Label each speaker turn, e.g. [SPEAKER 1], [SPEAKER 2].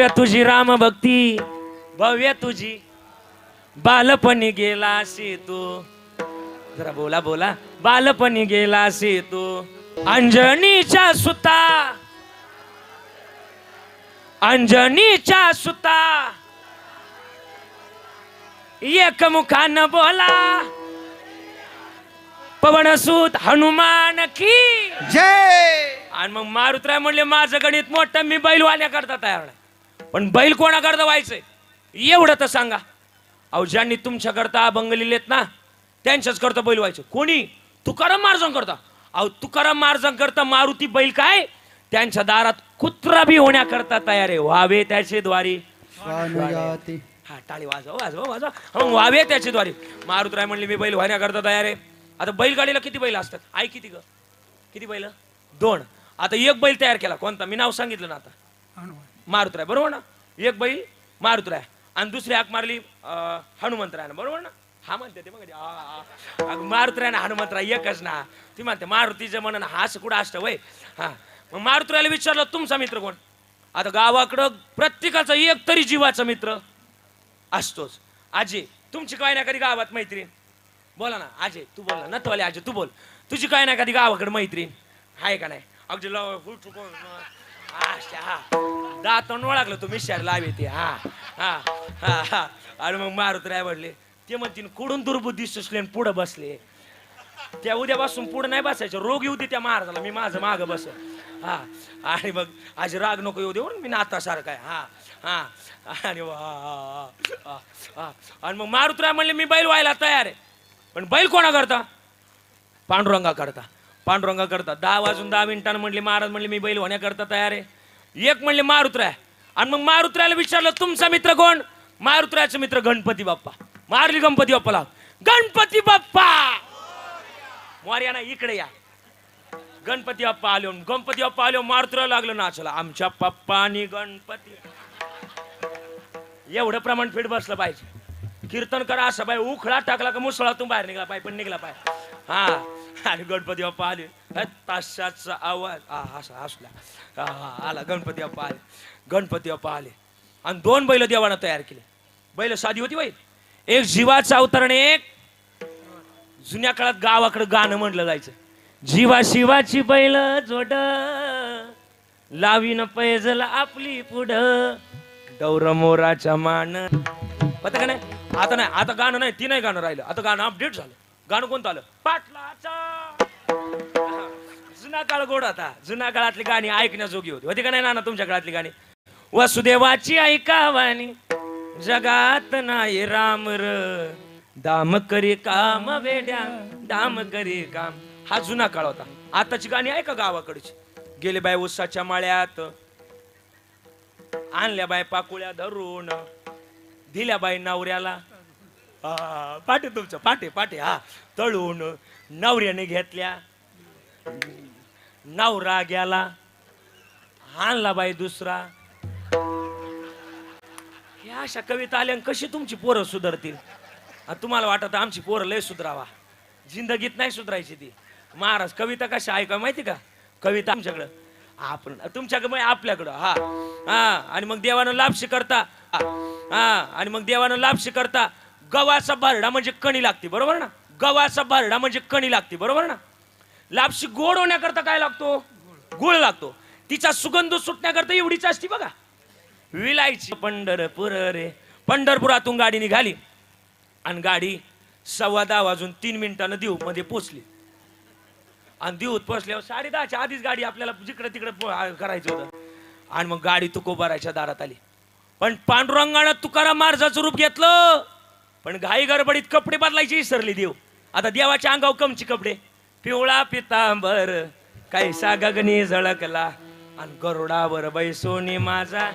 [SPEAKER 1] भव्य तुझी राम भक्ती भव्य तुझी बालपणी गेलाशी तू. जरा बोला बोला. बालपणी गेलाशी तू. अंजनीच्या सुता अंजनीच्या सुता. एकमुखानं बोला. पवनसूत हनुमान की.
[SPEAKER 2] जय!
[SPEAKER 1] आणि मग मारुतराय म्हणले माझं गणित मोठं मी बैलवाल्या करता तयार पण बैल कोणाकरता व्हायचंय एवढं तर सांगा. अहो ज्यांनी तुमच्याकरता अभंग लिहिलेत ना त्यांच्याच करता बैल व्हायचं. कोणी? तुकाराम मार्जन करता. अहो तुकाराम मार्जन करता मारुती बैल काय? त्यांच्या दारात कुत्रा बी होण्याकरता तयार आहे. व्हावे त्याचे द्वारी. हा टाळी वाजव वाजव वाजव. व्हावे त्याचे द्वारे. मारुतराय म्हणले मी बैल व्हाण्याकरता तयार आहे. आता बैलगाडीला किती बैल असतात? आई किती ग? किती बैल? दोन. आता एक बैल तयार केला. कोणता? मी नाव सांगितलं ना आता. मारुतराय बरोबर ना? एक बैल मारुतराय आणि दुसरी हाक मारली अं, बरोबर ना? हा म्हणते ते मग मारुतराय ना हनुमंतराय एकच ना? ती म्हणते मारुतीचं म्हणून हा असं कुठं असतं वय? हा. मग मारुतरायला विचारलं तुमचा मित्र कोण? आता गावाकडं प्रत्येकाचा एक तरी जीवाचा मित्र असतोच. आजी तुमची काय ना कधी गावात मैत्रीण? बोला ना आजे तू बोल ना. नतवाले आजे तू बोल. तुझी काय ना कधी गावाकडे मैत्रीण? आहे का नाही? अगदी लव- फुल हा. दातून ओळखलं तू मिशार लावे ते हा. हा हा हा. आणि मग मारुत राय म्हणले ते म्हणतील कुडून दुर्बुद्धी सुचले आणि पुढं बसले. त्या उद्यापासून पुढे नाही बसायचं. रोग येऊ दे त्या महाराजाला मी माझं माग बस. हा. आणि मग आज राग नको येऊ दे म्हणून मी नाता सारखा आहे. हा हा. आणि वा, आणि मग मारुतराय म्हणले मी बैल व्हायला तयार आहे. पण बैल कोणा करता? पांडुरंगा करता पांडुरंगा करता दहा वाजून दहा मिनिटानं म्हणले महाराज म्हणले मी बैल होण्याकरता तयार आहे. एक म्हणले मारुतराय आणि मग मारुतरायला विचारलं तुमचा मित्र कोण? मारुतरायचा मित्र गणपती बाप्पा. मारली गणपती बाप्पाला. गणपती बाप्पा! मोर्या ना इकडे या. गणपती बाप्पा आलो गणपती बाप्पा आलो मारुतराय लागलं नाचला आमच्या पप्पा आणि गणपती एवढं प्रमाण फिट बसलं पाहिजे. कीर्तन करा असं बाय उखळा टाकला का मुसळातून बाहेर निघाला पाय पण निघला पाय हा. आणि गणपती बाप्पा आले. ताशाचा आवाज. हा हसा हसला हा, हा, आला गणपती बाप्पा आले. गणपती बाप्पा आले. आणि दोन बैल देवानं तयार केले. बैल साधी होती बाई. एक जीवाचा अवतरण एक जुन्या काळात गावाकडे गाणं म्हटलं जायचं. जीवा शिवाची बैल जोड लावीन पैजल आपली पुढ. डौर मोराच्या मान. पता का नाही? आता नाही आता गाणं नाही ती नाही गाणं राहिलं. आता गाणं अपडेट झालं. गाणं कोणतं आलं? पाटलाचा. जुना काळ गोड होता. जुना काळातली गाणी ऐकण्याजोगी होती. होती का नाही नाना तुमच्या काळातली गाणी? वसुदेवाची ऐकावानी जगात नाही राम र. दाम करी काम वेड्या. दाम करी काम. हा जुना काळ होता. आताची गाणी ऐका गावाकडची. गेले बाय उसाच्या माळ्यात. आणल्या बाय पाकुळ्या धरून. दिल्या बाई नवऱ्याला. हा, पाटे तुमचं पाटे पाटे हा. तळून नवऱ्याने घेतल्या. नवरा गेला. हाणला बाई दुसरा. ह्या अशा कविता आल्या आणि कशी तुमची पोरं सुधारतील? तुम्हाला वाटत आमची पोरं लय सुधरावा. जिंदगीत नाही सुधरायची ती. महाराज कविता कशा ऐका माहिती का? कविता आमच्याकडं. आपण तुमच्याकडे म्हणजे आपल्याकडं हा. हा आणि मग देवानं लाभशी करता. हा हा, आणि मग देवानं लाभशी करता. गव्हाचा भरडा म्हणजे कणी लागते बरोबर ना? गव्हाचा भरडा म्हणजे कणी लागते बरोबर ना? लापशी गोड होण्याकरता काय लागतो? गुळ लागतो. तिचा सुगंध सुटण्याकरता एवढीच असती बघा. विलायची पंढरपूर रे. पंढरपुरातून गाडी निघाली आणि गाडी सव्वा दहा वाजून तीन मिनिटानं देऊ मध्ये पोचली. आणि देऊत पोचल्यावर साडे दहाच्या आधीच गाडी आपल्याला जिकडे तिकडे करायचं होतं. आणि मग गाडी तुकोबाराच्या दारात आली. पण पांडुरंगानं तुकाराम महाराजाचं रूप घेतलं. पण घाई गडबडीत कपडे बदलायची विसरली देव. आता देवाच्या अंगावर कमची कपडे. पिवळा पितांबर कैसा गगनी झळकला. आणि गरुडावर बैसोनी माझा.